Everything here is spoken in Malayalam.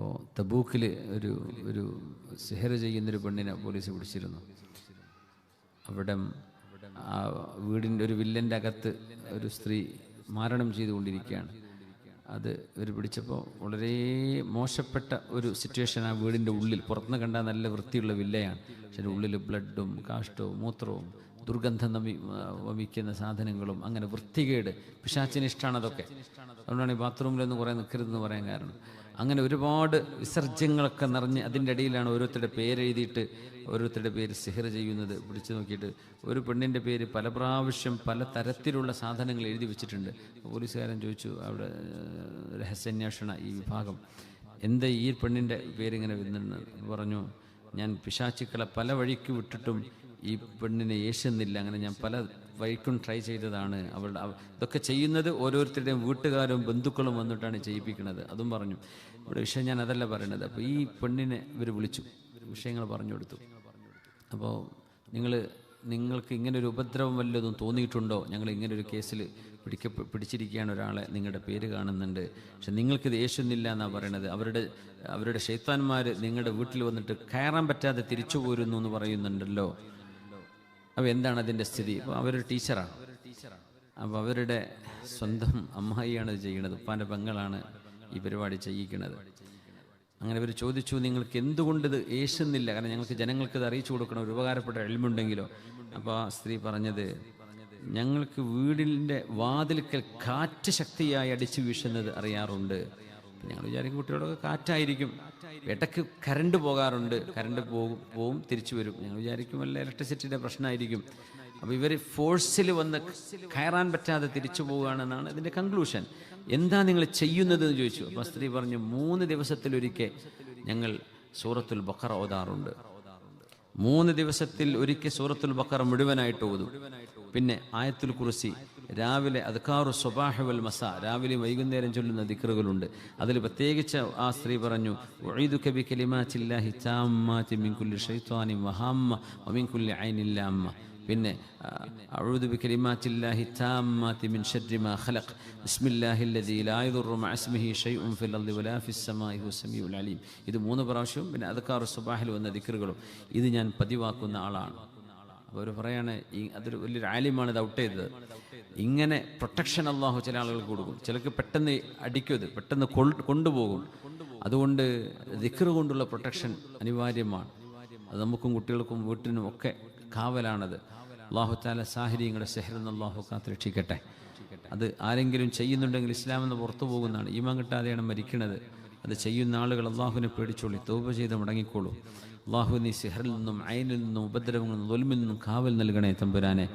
അപ്പോൾ തബൂക്കിൽ ഒരു ഒരു സിഹർ ചെയ്യുന്നൊരു പെണ്ണിനെ പോലീസ് പിടിച്ചിരുന്നു. അവിടെ ആ വീടിന്റെ ഒരു വില്ലന്റെ അകത്ത് ഒരു സ്ത്രീ മാരണം ചെയ്തുകൊണ്ടിരിക്കുകയാണ്. അത് ഇവർ പിടിച്ചപ്പോൾ വളരെ മോശപ്പെട്ട ഒരു സിറ്റുവേഷൻ ആ വീടിന്റെ ഉള്ളിൽ. പുറത്തുനിന്ന് കണ്ടാൽ നല്ല വൃത്തിയുള്ള വില്ലയാണ്. പക്ഷേ ഉള്ളിൽ ബ്ലഡും കാഷ്ടവും മൂത്രവും ദുർഗന്ധം വമിക്കുന്ന സാധനങ്ങളും അങ്ങനെ വൃത്തികേട്. പിശാച്ചിന് ഇഷ്ടമാണ് അതൊക്കെ അതുകൊണ്ടാണ് ഈ ബാത്റൂമിലൊന്നും കുറേ നിൽക്കരുതെന്ന് പറയാൻ കാരണം. അങ്ങനെ ഒരുപാട് വിസർജ്യങ്ങളൊക്കെ നിറഞ്ഞ് അതിന്റെ ഇടയിലാണ് ഓരോരുത്തരുടെ പേരെഴുതിയിട്ട് ഓരോരുത്തരുടെ പേര് സിഹർ ചെയ്യുന്നത്. പിടിച്ചു നോക്കിയിട്ട് ഒരു പെണ്ണിന്റെ പേര് പല പ്രാവശ്യം പല തരത്തിലുള്ള സാധനങ്ങൾ എഴുതി വെച്ചിട്ടുണ്ട്. പോലീസുകാരൻ ചോദിച്ചു അവിടെ രഹസ്യാന്വേഷണ ഈ വിഭാഗം. എന്താ ഈ പെണ്ണിന്റെ പേരിങ്ങനെ വരുന്നെന്ന് പറഞ്ഞു ഞാൻ പിശാച്ചുക്കളെ പല വഴിക്ക് വിട്ടിട്ടും ഈ പെണ്ണിനെ ഏശുന്നില്ല. അങ്ങനെ ഞാൻ പല വഴിക്കും ട്രൈ ചെയ്തതാണ്. അവളുടെ ഇതൊക്കെ ചെയ്യുന്നത് ഓരോരുത്തരുടെയും വീട്ടുകാരും ബന്ധുക്കളും വന്നിട്ടാണ് ചെയ്യിപ്പിക്കുന്നത്. അതും പറഞ്ഞു. ഇവിടെ വിഷയം ഞാൻ അതല്ല പറയണത്. അപ്പോൾ ഈ പെണ്ണിനെ ഇവർ വിളിച്ചു. വിഷയങ്ങൾ പറഞ്ഞു കൊടുത്തു. അപ്പോൾ നിങ്ങൾ നിങ്ങൾക്ക് ഇങ്ങനെ ഒരു ഉപദ്രവം വല്ലതും തോന്നിയിട്ടുണ്ടോ? ഞങ്ങൾ ഇങ്ങനെ ഒരു കേസിൽ പിടിക്ക പിടിച്ചിരിക്കുകയാണ് ഒരാളെ നിങ്ങളുടെ പേര് കാണുന്നുണ്ട്. പക്ഷെ നിങ്ങൾക്ക് യേശുന്നില്ല എന്നാണ് പറയണത്. അവരുടെ അവരുടെ ഷെയ്ത്താന്മാർ നിങ്ങളുടെ വീട്ടിൽ വന്നിട്ട് കയറാൻ പറ്റാതെ തിരിച്ചു പോരുന്നു എന്ന് പറയുന്നുണ്ടല്ലോ. അപ്പോൾ എന്താണ് അതിന്റെ സ്ഥിതി? അപ്പോൾ അവരൊരു ടീച്ചറാണ്. അപ്പോൾ അവരുടെ സ്വന്തം അമ്മായിയാണ് ഇത് ചെയ്യുന്നത്. ഉപ്പാന്റെ പെങ്ങളാണ് ഈ പരിപാടി ചെയ്യിക്കുന്നത്. അങ്ങനെ അവർ ചോദിച്ചു നിങ്ങൾക്ക് എന്തുകൊണ്ട് ഇത് ഏശുന്നില്ല? കാരണം ഞങ്ങൾക്ക് ജനങ്ങൾക്ക് ഇത് അറിയിച്ചു കൊടുക്കണം ഒരു ഉപകാരപ്പെട്ട എളിമുണ്ടെങ്കിലോ അപ്പോൾ ആ സ്ത്രീ പറഞ്ഞത് ഞങ്ങൾക്ക് വീടിന്റെ വാതിൽക്കൽ കാറ്റ് ശക്തിയായി അടിച്ചു വീശുന്നത് അറിയാറുണ്ട്. ഞങ്ങൾ വിചാരിക്കും കുട്ടികളൊക്കെ കാറ്റായിരിക്കും. ഇടയ്ക്ക് കരണ്ട് പോകാറുണ്ട്. കരണ്ട് പോകും പോവും തിരിച്ചു വരും. ഞങ്ങൾ വിചാരിക്കും വല്ല ഇലക്ട്രിസിറ്റിയുടെ പ്രശ്നമായിരിക്കും. അപ്പോൾ ഇവർ ഫോഴ്സിൽ വന്ന് കയറാൻ പറ്റാതെ തിരിച്ചു പോവുകയാണെന്നാണ് ഇതിന്റെ കൺക്ലൂഷൻ എന്താ നിങ്ങൾ ചെയ്യുന്നത് എന്ന് ചോദിച്ചു. അപ്പോൾ സ്ത്രീ പറഞ്ഞു മൂന്ന് ദിവസത്തിലൊരിക്കൽ ഞങ്ങൾ സൂറത്തുൽ ബക്കറ ഓതാറുണ്ട്. മൂന്ന് ദിവസത്തിൽ ഒരിക്കൽ സൂറത്തുൽ ബക്കറ മുഴുവനായിട്ട് ഓതും. പിന്നെ ആയത്തുൽ കുറിസി രാവിലെ അദ്കാറു സ്വബാഹുവൽ മസ രാവിലെ വൈകുന്നേരം ചൊല്ലുന്ന ദിക്റുകളുണ്ട്. അതിൽ പ്രത്യേകിച്ച് ആ സ്ത്രീ പറഞ്ഞു "ഉഈദുക ബികലിമാത്തില്ലാഹി താമ്മാതി മിൻ കുല്ലി ശൈത്വാനിൻ വഹാമ്മ വമിൻ കുല്ലി ഐനിൻ ലാമ്മ. പിന്നെ ഇത് മൂന്ന് പ്രാവശ്യവും പിന്നെ അദ്കാറു സുബാഹിൽ വന്ന ദിക്കറുകളും ഇത് ഞാൻ പതിവാക്കുന്ന ആളാണ്. അപ്പോൾ അവർ പറയാണ് ഈ അതൊരു വലിയൊരു ആലിമാണ് ഇത് ഔട്ട് ചെയ്തത്. ഇങ്ങനെ പ്രൊട്ടക്ഷൻ അള്ളാഹു ചില ആളുകൾക്ക് കൊടുക്കും. ചിലക്ക് പെട്ടെന്ന് അടിക്കും ഇത് പെട്ടെന്ന് കൊണ്ടുപോകും. അതുകൊണ്ട് ദിക്കർ കൊണ്ടുള്ള പ്രൊട്ടക്ഷൻ അനിവാര്യമാണ്. അത് നമുക്കും കുട്ടികൾക്കും വീട്ടിനും ഒക്കെ കാവലാണത്. അള്ളാഹു താല സാഹചര്യങ്ങളുടെ സെഹ്റെന്ന് അള്ളാഹു കാത്ത് രക്ഷിക്കട്ടെ അത് ആരെങ്കിലും ചെയ്യുന്നുണ്ടെങ്കിൽ ഇസ്ലാമെന്ന് പുറത്തു പോകുന്നതാണ്. ഈമാൻ കിട്ടാതെയാണ് മരിക്കുന്നത് അത് ചെയ്യുന്ന ആളുകൾ അള്ളാഹുവിനെ പേടിച്ചോളി തോപ ചെയ്ത് മടങ്ങിക്കോളൂ. അള്ളാഹു നീ സിഹറിൽ നിന്നും അയനിൽ നിന്നും ഉപദ്രവങ്ങളിൽ നിന്നും ദുൽമിൽ നിന്നും കാവൽ നൽകണേ തമ്പുരാനെ.